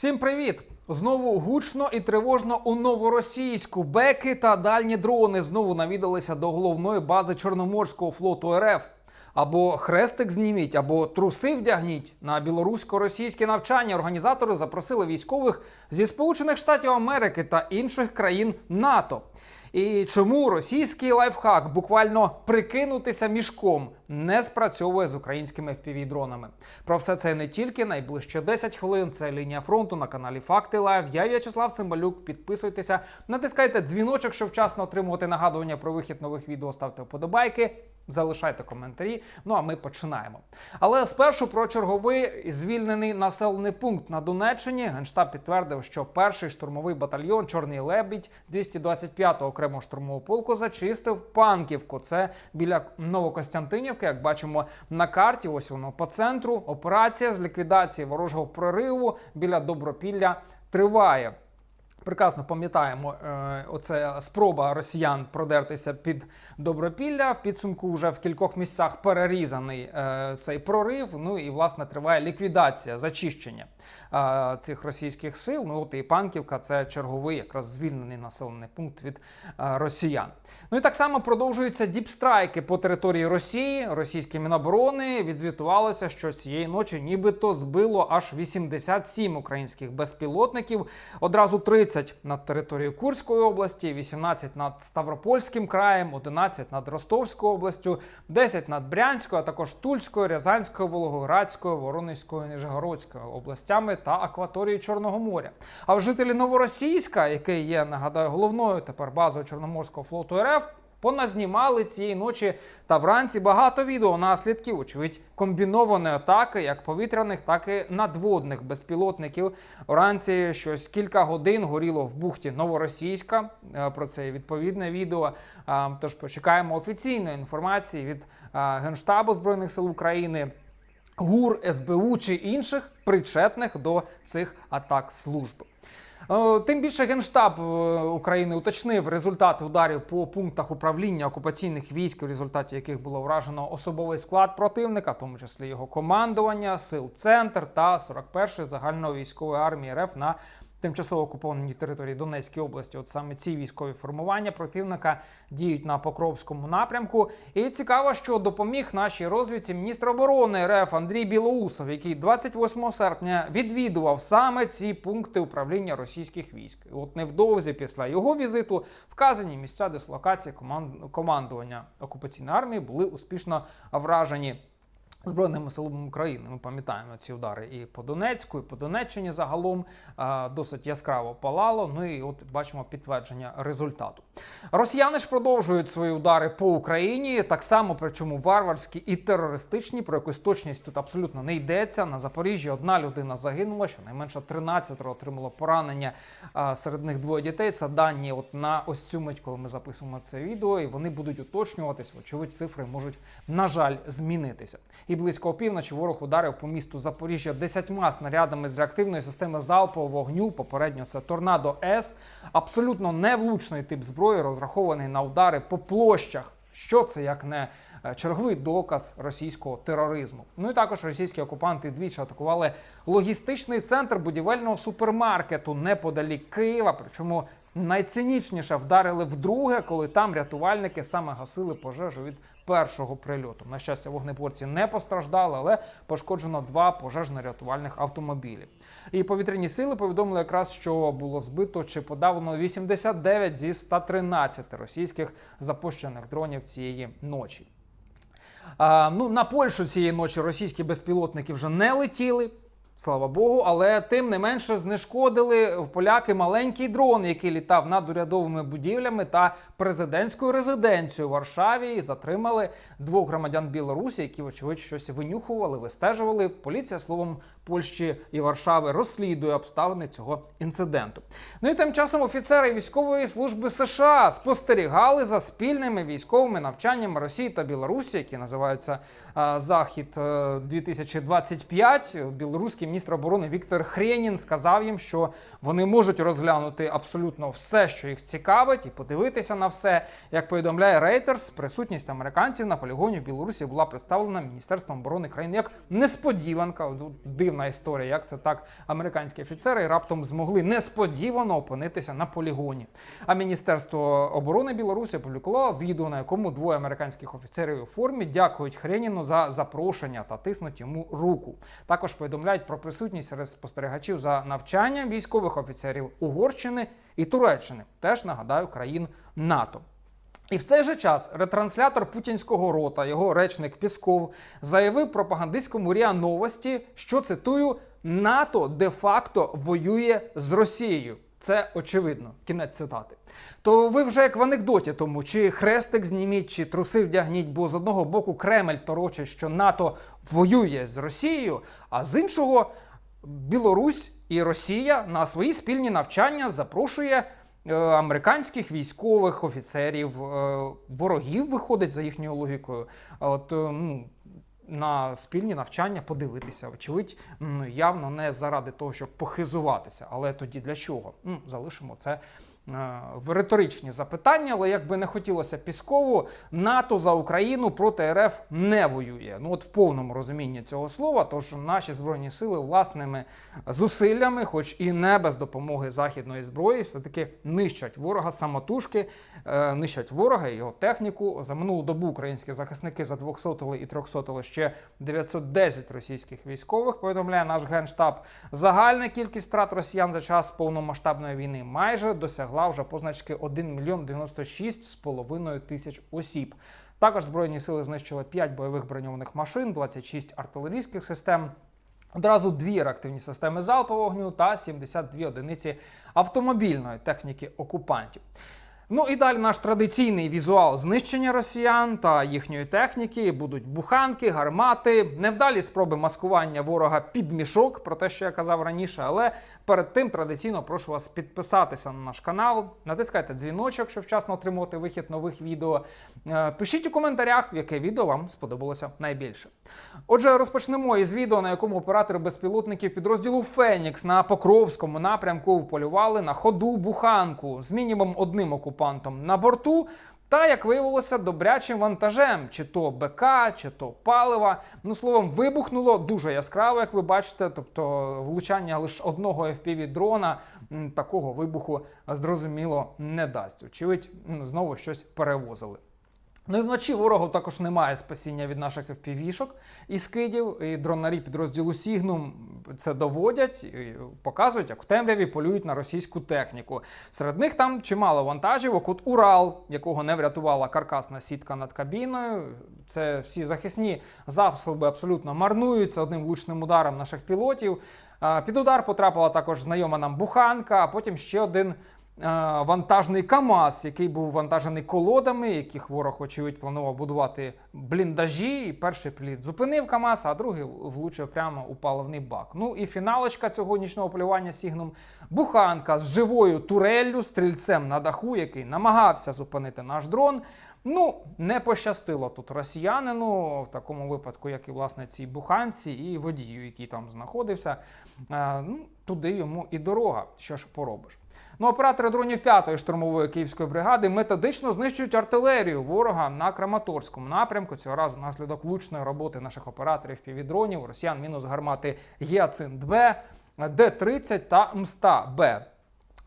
Всім привіт! Знову гучно і тривожно у новоросійську. Беки та дальні дрони знову навідалися до головної бази Чорноморського флоту РФ. Або хрестик зніміть, або труси вдягніть на білорусько-російське навчання. Організатори запросили військових зі Сполучених Штатів Америки та інших країн НАТО. І чому російський лайфхак буквально прикинутися мішком не спрацьовує з українськими FPV-дронами? Про все це не тільки найближче 10 хвилин. Це лінія фронту на каналі Факти Лайв. Я В'ячеслав Цимбалюк. Підписуйтеся, натискайте дзвіночок, щоб вчасно отримувати нагадування про вихід нових відео. Ставте вподобайки. Залишайте коментарі. Ну а ми починаємо. Але спершу про черговий звільнений населений пункт на Донеччині. Генштаб підтвердив, що перший штурмовий батальйон Чорний лебідь 225-го окремого штурмового полку зачистив Панківку. Це біля Новокостянтинівки. Як бачимо на карті, ось воно по центру. Операція з ліквідації ворожого прориву біля Добропілля триває. Прекрасно пам'ятаємо, е, оце спроба росіян продертися під Добропілля. В підсумку вже в кількох місцях перерізаний е, цей прорив. Ну і власне триває ліквідація, зачищення е, цих російських сил. Ну от і Панківка це черговий, якраз звільнений населений пункт від росіян. Ну і так само продовжуються діпстрайки по території Росії. Російські міноборони відзвітувалося, що цієї ночі нібито збило аж 87 українських безпілотників. Одразу 30 над територією Курської області, 18 над Ставропольським краєм, 11 над Ростовською областю, 10 над Брянською, а також Тульською, Рязанською, Вологоградською, Воронезькою, Нижегородською областями та акваторією Чорного моря. А в жителі Новоросійська, який є, нагадаю, головною тепер базою Чорноморського флоту РФ. Поназнімали цієї ночі та вранці багато відео наслідків, очевидь, комбінованої атаки, як повітряних, так і надводних безпілотників. Вранці щось кілька годин горіло в бухті Новоросійська. Е, Про це відповідне відео. Тож почекаємо офіційної інформації від Генштабу Збройних сил України. ГУР, СБУ чи інших причетних до цих атак служб. Е, Тим більше Генштаб е, України уточнив результати ударів по пунктах управління окупаційних військ, в результаті яких було вражено особовий склад противника, в тому числі його командування, сил центр та 41-ї загальновійськової армії РФ на тимчасово окупованій території Донецької області. От саме ці військові формування противника діють на Покровському напрямку. І цікаво, що допоміг нашій розвідці міністр оборони РФ Андрій Білоусов, який 28 серпня відвідував саме ці пункти управління російських військ. От невдовзі після його візиту вказані місця дислокації команд- командування окупаційної армії були успішно вражені. Збройними силами України ми пам'ятаємо ці удари і по Донецьку, і по Донеччині загалом досить яскраво палало. Ну і от бачимо підтвердження результату. Росіяни ж продовжують свої удари по Україні, так само, причому варварські і терористичні. Про якусь точність тут абсолютно не йдеться. На Запоріжжі одна людина загинула, щонайменше 13 отримало поранення. Серед них двоє дітей. Це дані от на ось цю мить, коли ми записуємо це відео, і вони будуть уточнюватись. Вочевидь, цифри можуть, на жаль, змінитися. І близько опівночі ворог ударив по місту Запоріжжя десятьма снарядами з реактивної системи залпового вогню. Попередньо це торнадо С. Абсолютно невлучний тип зброї, розрахований на удари по площах. Що це як не е, черговий доказ російського тероризму? Ну і також російські окупанти двічі атакували логістичний центр будівельного супермаркету неподалік Києва. Причому найцинічніше вдарили вдруге, коли там рятувальники саме гасили пожежу від першого прильоту. На щастя, вогнеборці не постраждали, але пошкоджено два пожежно-рятувальних автомобілі. І повітряні сили повідомили якраз, що було збито чи подавлено 89 зі 113 російських запущених дронів цієї ночі. А, ну, на Польщу цієї ночі російські безпілотники вже не летіли. Слава Богу, але тим не менше знешкодили поляки маленький дрон, який літав над урядовими будівлями та президентською резиденцією в Варшаві. І затримали двох громадян Білорусі, які, вочевидь, щось винюхували, вистежували. Поліція словом Польщі і Варшави розслідує обставини цього інциденту. Ну і тим часом офіцери військової служби США спостерігали за спільними військовими навчаннями Росії та Білорусі, які називаються Захід е, 2025. Білоруський міністр оборони Віктор Хренін сказав їм, що вони можуть розглянути абсолютно все, що їх цікавить, і подивитися на все. Як повідомляє Reuters, присутність американців на полігоні в Білорусі була представлена Міністерством оборони країни як несподіванка. Дивна історія, як це так американські офіцери раптом змогли несподівано опинитися на полігоні. А Міністерство оборони Білорусі опублікувало відео, на якому двоє американських офіцерів у формі дякують Хреніну за запрошення та тиснуть йому руку. Також повідомляють про присутність серед спостерігачів за навчанням військових офіцерів Угорщини і Туреччини, теж нагадаю країн НАТО. І в цей же час ретранслятор путінського рота, його речник Пісков, заявив пропагандистському РІА Новості, що цитую: НАТО де-факто воює з Росією. Це очевидно, кінець цитати. То ви вже як в анекдоті тому, чи хрестик зніміть, чи труси вдягніть, бо з одного боку Кремль торочить, що НАТО воює з Росією, а з іншого Білорусь і Росія на свої спільні навчання запрошує е, американських військових офіцерів, е, ворогів виходить за їхньою логікою. От е, ну. На спільні навчання подивитися, очевидь, ну, явно не заради того, щоб похизуватися. Але тоді для чого? Залишимо це в риторичні запитання. Але як би не хотілося Піскову, НАТО за Україну проти РФ не воює. Ну от в повному розумінні цього слова. Тож наші збройні сили власними зусиллями, хоч і не без допомоги західної зброї, все таки нищать ворога самотужки, е, нищать ворога його техніку. За минулу добу українські захисники за 200 і 300 ще 910 російських військових. Повідомляє наш генштаб. Загальна кількість втрат росіян за час повномасштабної війни майже досягла вже позначки 1 мільйон 96 з половиною тисяч осіб. Також збройні сили знищили 5 бойових броньованих машин, 26 артилерійських систем. Одразу дві реактивні системи залпового вогню та 72 одиниці автомобільної техніки окупантів. Ну і далі наш традиційний візуал знищення росіян та їхньої техніки будуть буханки, гармати, невдалі спроби маскування ворога під мішок, про те, що я казав раніше. Але перед тим традиційно прошу вас підписатися на наш канал, натискайте дзвіночок, щоб вчасно отримувати вихід нових відео. Е, Пишіть у коментарях, яке відео вам сподобалося найбільше. Отже, розпочнемо із відео, на якому оператори безпілотників підрозділу Фенікс на Покровському напрямку вполювали на ходу буханку з мінімум одним окупантом на борту. Та, як виявилося, добрячим вантажем, чи то БК, чи то палива. Ну, словом, вибухнуло дуже яскраво, як ви бачите. Тобто влучання лише одного fpv дрона такого вибуху зрозуміло не дасть. Очевидь, знову щось перевозили. Ну і вночі ворогу також немає спасіння від наших FPV-шок і скидів. І дронарі підрозділу Сігнум це доводять, і показують, як в темряві полюють на російську техніку. Серед них там чимало вантажівок. От Урал, якого не врятувала каркасна сітка над кабіною. Це всі захисні засоби абсолютно марнуються одним влучним ударом наших пілотів. Під удар потрапила також знайома нам буханка, а потім ще один вантажний КАМАЗ, який був вантажений колодами, яких ворог, очевидь, планував будувати бліндажі. І перший плід зупинив КАМАЗ, а другий влучив прямо у паливний бак. Ну і фіналочка цього нічного полювання Сігном буханка з живою туреллю, стрільцем на даху, який намагався зупинити наш дрон. Ну, не пощастило тут росіянину, в такому випадку, як і власне цій буханці і водію, який там знаходився. Е, ну, туди йому і дорога. Що ж поробиш? Ну, оператори дронів 5-ї штурмової київської бригади методично знищують артилерію ворога на Краматорському напрямку. Цього разу внаслідок влучної роботи наших операторів півдронів росіян мінус гармати Гіацинт Б, Д-30 та Мста Б.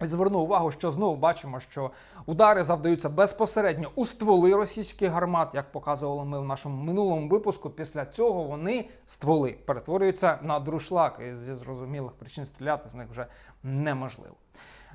Зверну увагу, що знову бачимо, що удари завдаються безпосередньо у стволи російських гармат, як показували ми в нашому минулому випуску. Після цього вони стволи перетворюються на друшлак, і зі зрозумілих причин стріляти з них вже неможливо.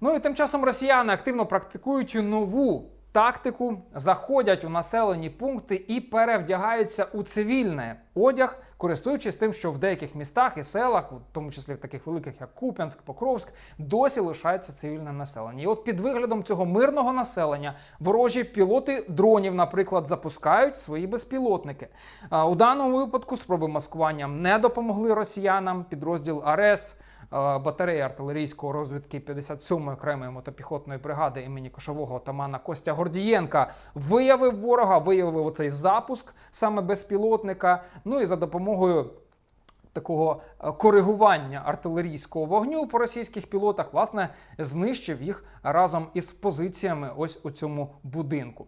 Ну і тим часом росіяни активно практикують нову тактику, заходять у населені пункти і перевдягаються у цивільне одяг, користуючись тим, що в деяких містах і селах, в тому числі в таких великих, як Куп'янськ, Покровськ, досі лишається цивільне населення. І от під виглядом цього мирного населення ворожі пілоти дронів, наприклад, запускають свої безпілотники. У даному випадку спроби маскування не допомогли росіянам. Підрозділ АРЕС батареї артилерійської розвідки 57-ї окремої мотопіхотної бригади імені кошового отамана Костя Гордієнка виявив ворога, виявив оцей запуск саме безпілотника. Ну і за допомогою такого е, коригування артилерійського вогню по російських пілотах, власне, знищив їх разом із позиціями ось у цьому будинку.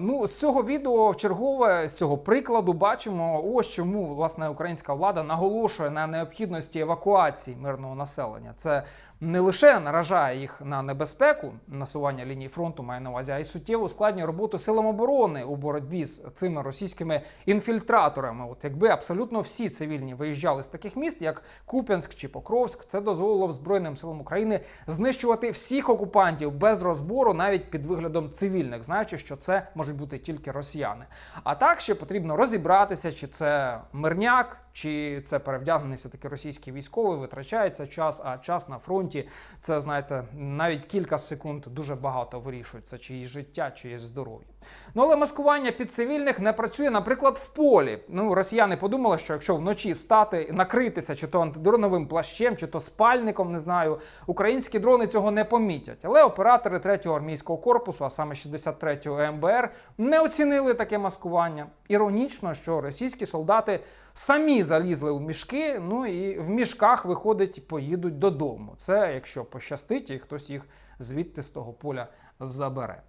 Ну, з цього відео в чергове з цього прикладу бачимо, ось чому власне українська влада наголошує на необхідності евакуації мирного населення. Це не лише наражає їх на небезпеку насування лінії фронту, має на увазі, а й суттєво ускладнює роботу силам оборони у боротьбі з цими російськими інфільтраторами. От якби абсолютно всі цивільні виїжджали з таких міст, як Куп'янськ чи Покровськ, це дозволило б Збройним силам України знищувати всіх окупантів без розбору, навіть під виглядом цивільних, знаючи, що це можуть бути тільки росіяни. А так ще потрібно розібратися, чи це мирняк, чи це перевдягнений все таки російський військовий, витрачається час, а час на фронті це знаєте навіть кілька секунд дуже багато вирішується, чиїсь життя, чиєсь здоров'я. Ну але маскування під цивільних не працює, наприклад, в полі. Ну, росіяни подумали, що якщо вночі встати, накритися чи то антидроновим плащем, чи то спальником, не знаю, українські дрони цього не помітять. Але оператори 3-го армійського корпусу, а саме 63-го МБР, не оцінили таке маскування. Іронічно, що російські солдати самі залізли у мішки, ну і в мішках виходить, поїдуть додому. Це якщо пощастить, і хтось їх звідти з того поля забере.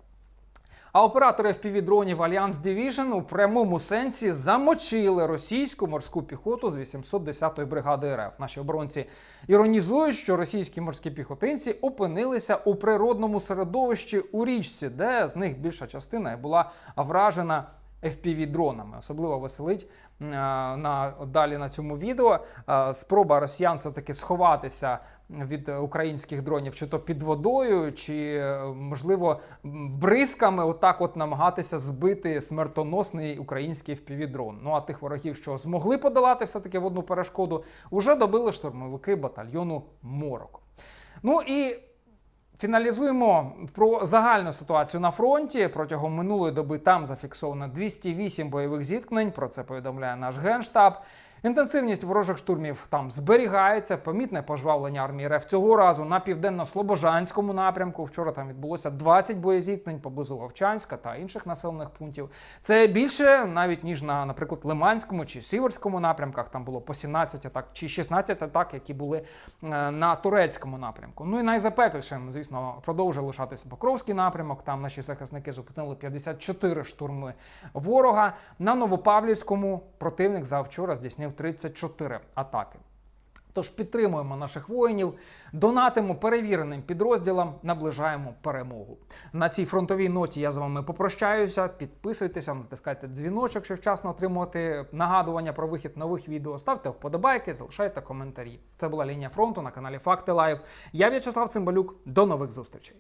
А оператори FPV-дронів Alliance Division у прямому сенсі замочили російську морську піхоту з 810-ї бригади РФ. Наші оборонці іронізують, що російські морські піхотинці опинилися у природному середовищі у річці, де з них більша частина була вражена FPV-дронами. Особливо веселить на далі на цьому відео е, спроба росіян все таки сховатися від українських дронів, чи то під водою, чи е, можливо бризками, отак, от намагатися збити смертоносний український FPV-дрон. Ну а тих ворогів, що змогли подолати все таки водну перешкоду, уже добили штурмовики батальйону Морок. Ну і Фіналізуємо про загальну ситуацію на фронті. Протягом минулої доби там зафіксовано 208 бойових зіткнень. Про це повідомляє наш генштаб. Інтенсивність ворожих штурмів там зберігається. Помітне пожвавлення армії РФ цього разу на південно-слобожанському напрямку. Вчора там відбулося 20 боєзіткнень поблизу Вовчанська та інших населених пунктів. Це більше навіть ніж на, наприклад, Лиманському чи Сіверському напрямках. Там було по 17 атак чи 16 атак, які були е, на турецькому напрямку. Ну і найзапеклішим, звісно, продовжує лишатися Покровський напрямок. Там наші захисники зупинили 54 штурми ворога. На Новопавлівському противник завчора здійснив 34 атаки. Тож підтримуємо наших воїнів, донатимо перевіреним підрозділам, наближаємо перемогу. На цій фронтовій ноті я з вами попрощаюся. Підписуйтеся, натискайте дзвіночок, щоб вчасно отримувати нагадування про вихід нових відео. Ставте вподобайки, залишайте коментарі. Це була лінія фронту на каналі Факти Лайв. Я В'ячеслав Цимбалюк. До нових зустрічей.